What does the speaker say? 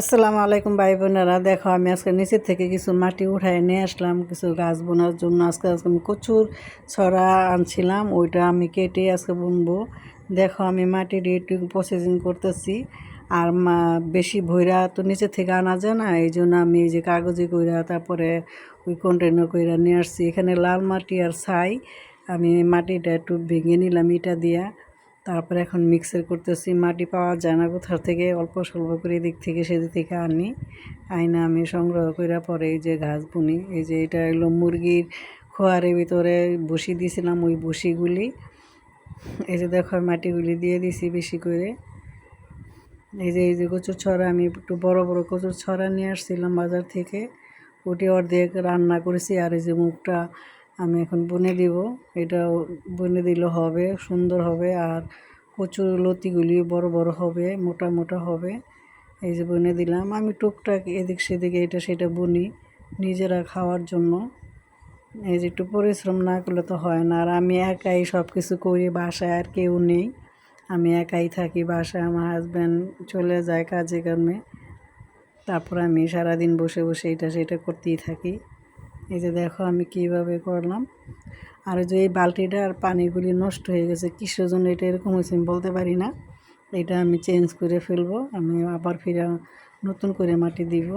আসসালামু আলাইকুম ভাই বোনেরা। দেখো, আমি আজকে নিচের থেকে কিছু মাটি উঠায় নিয়ে আসলাম, কিছু গাছ বোনার জন্য। আজকে আজকে আমি কচুর ছড়া আনছিলাম, ওইটা আমি কেটে আজকে বুনবো। দেখো, আমি মাটির একটু প্রসেসিং করতেছি। আর মা, বেশি ভৈরা তো নিচে থেকে আনা যায় না, এই জন্য আমি এই যে কাগজে কইরা, তারপরে ওই কন্টেনার কইরা নিয়ে আসছি। এখানে লাল মাটি আর ছাই, আমি মাটিটা একটু ভেঙে নিলাম ইটা দিয়া। তারপরে এখন মিক্সার করতেছি। মাটি পাওয়া যায় না কোথাও থেকে, অল্প স্বল্প করে এদিক থেকে, সেদিক থেকে আনি। আইনা আমি সংগ্রহ করে পরে এই যে ঘাস বুনি। এই যে এটা এগুলো মুরগির খোয়ারের ভিতরে বসি দিয়েছিলাম ওই বসিগুলি। এই যে দেখো মাটিগুলি দিয়ে দিছি বেশি করে। এই যে এই যে কচুর ছড়া, আমি একটু বড় বড় কচুর ছড়া নিয়ে আসছিলাম বাজার থেকে। ওটি অর্ধেক রান্না করেছি আর এই যে মুখটা আমি এখন বুনে দিব। এটা বুনে দিলে হবে, সুন্দর হবে আর কচুর লতিগুলি বড় বড় হবে, মোটা মোটা হবে। এই যে বুনে দিলাম। আমি টুকটাক এদিক সেদিকে এটা সেটা বুনি নিজেরা খাওয়ার জন্য। এই যে একটু পরিশ্রম না করলে তো হয় না। আর আমি একাই সব কিছু করি, বাসায় আর কেউ নেই। আমি একাই থাকি, বাসায় আমার হাজব্যান্ড চলে যায় কাজে কর্মে তারপর আমি সারাদিন বসে বসে এটা সেটা করতেই থাকি। এই যে দেখো আমি কীভাবে করলাম। আর যে এই বালতিটা আর পানিগুলি নষ্ট হয়ে গেছে, কিসের জন্য এটা এরকম হয়েছে আমি বলতে পারি না। এটা আমি চেঞ্জ করে ফেলব, আমি আবার ফিরে নতুন করে মাটি দিব।